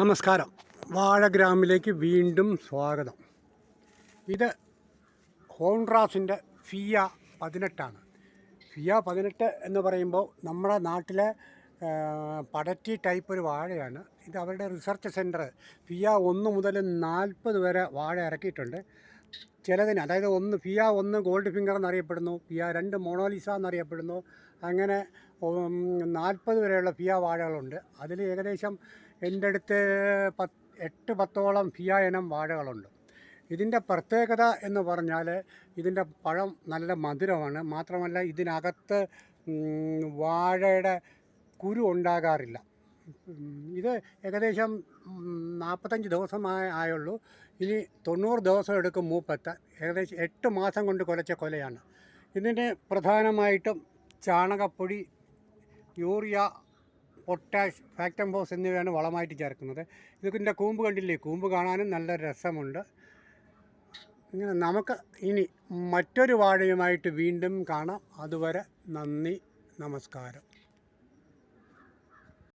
നമസ്കാരം. വാഴഗ്രാമിലേക്ക് വീണ്ടും സ്വാഗതം. ഇത് ഹോൺറാസിന്റെ ഫിയ പതിനെട്ടാണ്. ഫിയ പതിനെട്ട് എന്ന് പറയുമ്പോൾ നമ്മുടെ നാട്ടിലെ പടറ്റി ടൈപ്പ് ഒരു വാഴയാണ്. ഇത് അവരുടെ റിസർച്ച് സെന്റർ ഫിയ ഒന്ന് മുതൽ നാൽപ്പത് വരെ വാഴ ഇറക്കിയിട്ടുണ്ട്. ചിലതിന് അതായത് ഒന്ന് ഫിയ ഒന്ന് ഗോൾഡ് ഫിംഗർ എന്നറിയപ്പെടുന്നു ഫിയ രണ്ട് മൊണോലിസ എന്നറിയപ്പെടുന്നു അങ്ങനെ നാൽപ്പത് വരെയുള്ള ഫിയ വാഴകളുണ്ട്. അതിൽ ഏകദേശം എന്റെ അടുത്ത് പത്ത് എട്ട് പത്തോളം ഫിയ ഇനം വാഴകളുണ്ട്. ഇതിന്റെ പ്രത്യേകത എന്ന് പറഞ്ഞാൽ ഇതിന്റെ പഴം നല്ല മധുരമാണ് മാത്രമല്ല ഇതിനകത്ത് വാഴയുടെ കുരു ഉണ്ടാകാറില്ല. ഇത് ഏകദേശം നാൽപ്പത്തഞ്ച് ദിവസമായ ആയുള്ളൂ. ഇനി തൊണ്ണൂറ് ദിവസം എടുക്കും മൂപ്പെത്താൻ ഏകദേശം എട്ട് മാസം കൊണ്ട് കുലച്ച കൊലയാണ്. ഇതിന് പ്രധാനമായിട്ടും ചാണകപ്പൊടി യൂറിയ പൊട്ടാഷ് ഫാക്ടംബോസ് എന്നിവയാണ് വളമായിട്ട് ചേർക്കുന്നത്. ഇതിന്റെ കൂമ്പ് കണ്ടില്ലേ? കൂമ്പ് കാണാനും നല്ല രസമുണ്ട്. ഇങ്ങനെ നമുക്ക് ഇനി മറ്റൊരു വാഴയുമായിട്ട് വീണ്ടും കാണാം. അതുവരെ നന്ദി നമസ്കാരം.